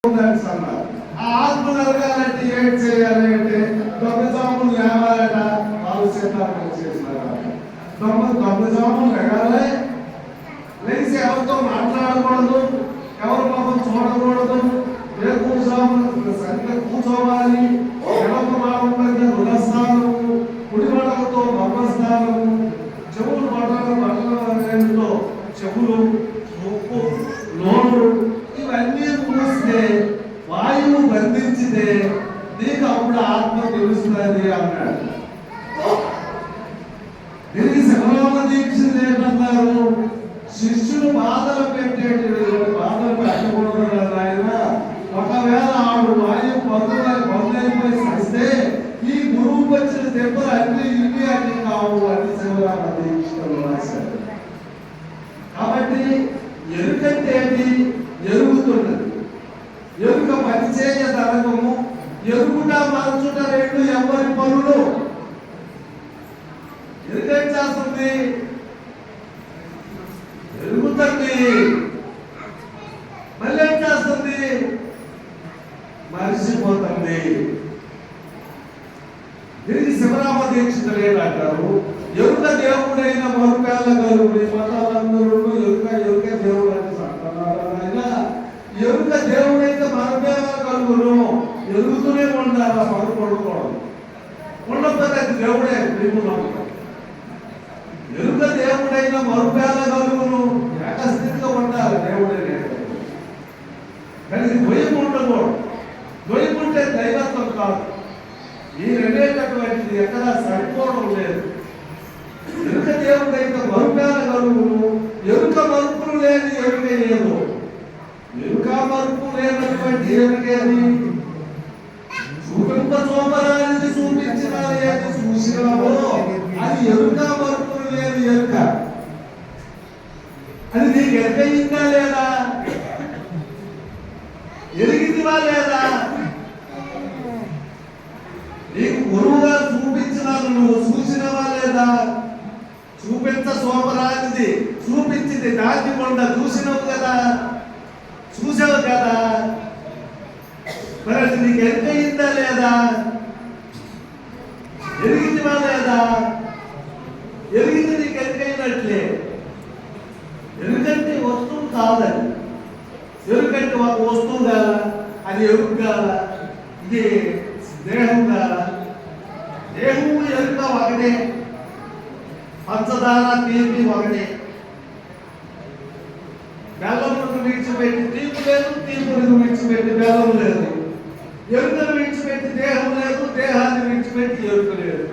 ఆ ఆత్మ కలగాలంటే ఏం చేయాలి అంటే దొంగ జాములు లేవాలట వాళ్ళు చేసినారు దొంగ దొంగ జాములు లేచి ఎవరితో మాట్లాడకూడదు ఎవరి పాపం చూడకూడదు. ఏ కూర్చోము సరిగ్గా కూర్చోవాలి. ఎడమ రావడానికి రుణస్థానము కుడి వడలతో బ్రహ్మస్థానము చెవులు పట్టడం బట్టలు చెవులు తెలిసిందే నీకు అప్పుడు ఆత్మ తెలుస్తుంది అన్నాడు. తిరిగి శివరామ దీక్షలు ఏంటన్నారు శిష్యులు బాధలు పెట్టేటువంటి బాధలు పెట్టకూడదు కదా ఆయన ఒకవేళ ఆవిడ వాయువు పొందలై పొందైపోయి సస్తే ఈ గురువు వచ్చిన దెబ్బలు అన్ని ఇవి అన్ని కావు అని శివరామ దీక్షలు రాశారు. కాబట్టి ఎరుకంటే ఏంటి ఎరుగుతున్నది. పరిచయ తరగము. ఎరుగుట మరచుట రెండు ఎవరి పనులు? ఎరుకేం చేస్తుంది? ఎరుగుతుంది మళ్ళీ ఏం చేస్తుంది? మరిచిపోతుంది తిరిగి శివరామ దీక్షితులు ఏంటంటారు ఎరుక దేవుడైన మరుకాల గలుగుడి మతాలందరూ ఎరుక ఎరుక దేవుడు అని అంటున్నారు ఆయన ఎరుక దేవుడైతే మరుపేల కలుగును ఎరుగుతూనే ఉండాలి మరు కొడుకోవడం ఉండకపోతే అది దేవుడే ప్రేమ నమ్మకం ఎరుక దేవుడైన మరుపేద కలుగును ఏకస్థితిగా ఉండాలి దేవుడే కానీ ఇది భయం ఉండకూడదు భయం ఉంటే దైవత్వం కాదు ఈ రెండేటటువంటిది ఎక్కడ సరిపోవడం లేదు ఎరుక దేవుడైన మరుపేద కలుగును ఎరుక మరుపులు లేని ఎరుక లేదు. ఎరుక మరుపు లేనటువంటి ఎరుకేది చూపింప చూపరానిది చూపించిన ఏది చూసినావో అది ఎరుక మరుపులు లేని ఎరుక అది నీకు ఎరుకయిందా లేదా ఎరిగిందివా లేదా? నీకు గురువుగా చూపించినాను నువ్వు చూసినవా లేదా? చూపించ సోమరానిది చూపించింది దాన్ని కొండ చూసినావు కదా? చూసావు కదా? మరి నీకు ఎరికయిందా లేదా? ఎరిగిందివా లేదా? ఎరిగింది నీకు ఎరికైనట్లే. ఎందుకంటే వస్తువు కాదని. ఎరుకంటే ఒక వస్తువు కాదా అది ఎరుకు కాదా ఇది దేహం కాదా దేహము ఎరుక ఒకటే. పంచదార తీపి ఒకటే. బెల్లమును విడిచిపెట్టి తీపి లేదు తీపును విడిచిపెట్టి బెల్లం లేదు. ఎరుకను విడిచిపెట్టి దేహం లేదు దేహాన్ని విడిచిపెట్టి ఎరుక లేదు.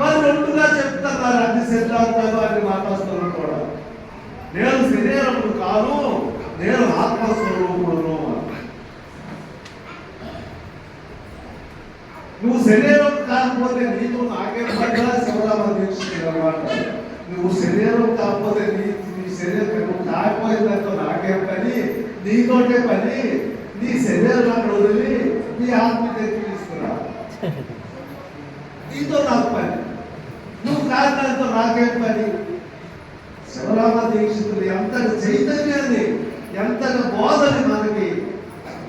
మరి రెండుగా చెప్తున్నారు అన్ని సిద్ధాంతాలు అన్ని మాట్లాడుతున్నారు కూడా. నేను శరీరము కాను నేను ఆత్మస్వరూపం నువ్వు శరీరం కాకపోతే నీతో నాకేమన్నా శివరామ దీక్షితులు అన్నమాట నువ్వు శరీరం కాకపోతే నీ నీ శరీరం నువ్వు కాకపోయిందంతో నాకేం పని నీతోటే పని నీ శరీరం అక్కడ వదిలి నీ ఆత్మ దగ్గర తీసుకురా నీతో నాకు పని. నువ్వు కారణంతో నాకేం పని. శివరామ దీక్షితులు ఎంత చైతన్యాన్ని ఎంత బోధని మనకి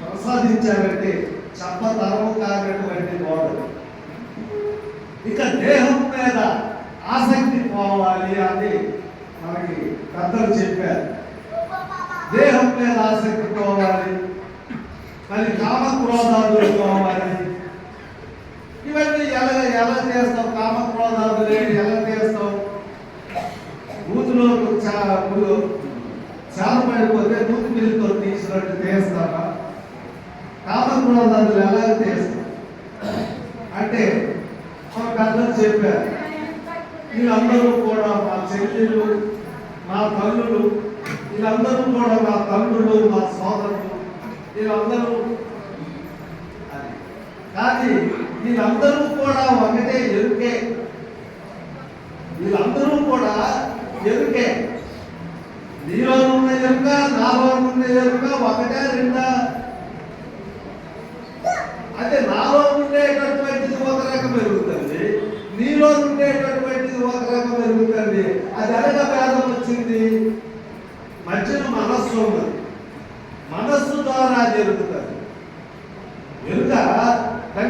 ప్రసాదించారంటే చెప్పతరం కానటువంటి ఇక దేహం మీద ఆసక్తి పోవాలి అని మనకి పెద్దలు చెప్పారు. దేహం మీద ఆసక్తి పోవాలి మరి కామక్రోధాలు పోవాలి. ఇవన్నీ ఎలా ఎలా చేస్తావు? కామక్రోధాలు లేని ఎలా చేస్తావు? బూతులో చాలా చాలా పడిపోతే బూతు పిల్లతో తీసినట్టు చేస్తారా కామక్రోధాలు ఎలా చేస్తాం అంటే మా పెద్దలు చెప్పారు వీళ్ళందరూ కూడా మా చెల్లెళ్ళు మా తల్లులు వీళ్ళందరూ కూడా మా తల్లులు మా సోదరులు వీళ్ళందరూ అది. కానీ వీళ్ళందరూ కూడా ఒకటే ఎరుకే వీళ్ళందరూ కూడా ఎరుకే నీలో ఉన్న ఎరుక నాలో ఉన్న ఎరుక ఒకటే రెండా అదే నాలో ఉండేటటువంటిది ఒక రకం పెరుగుతుంది నీలో ఉండేటటువంటిది జరుగుతుంది. అది ఎలాగ భేదం వచ్చింది? మధ్యన మనస్సు ఉన్నది. మనస్సు ద్వారా జరుగుతుంది.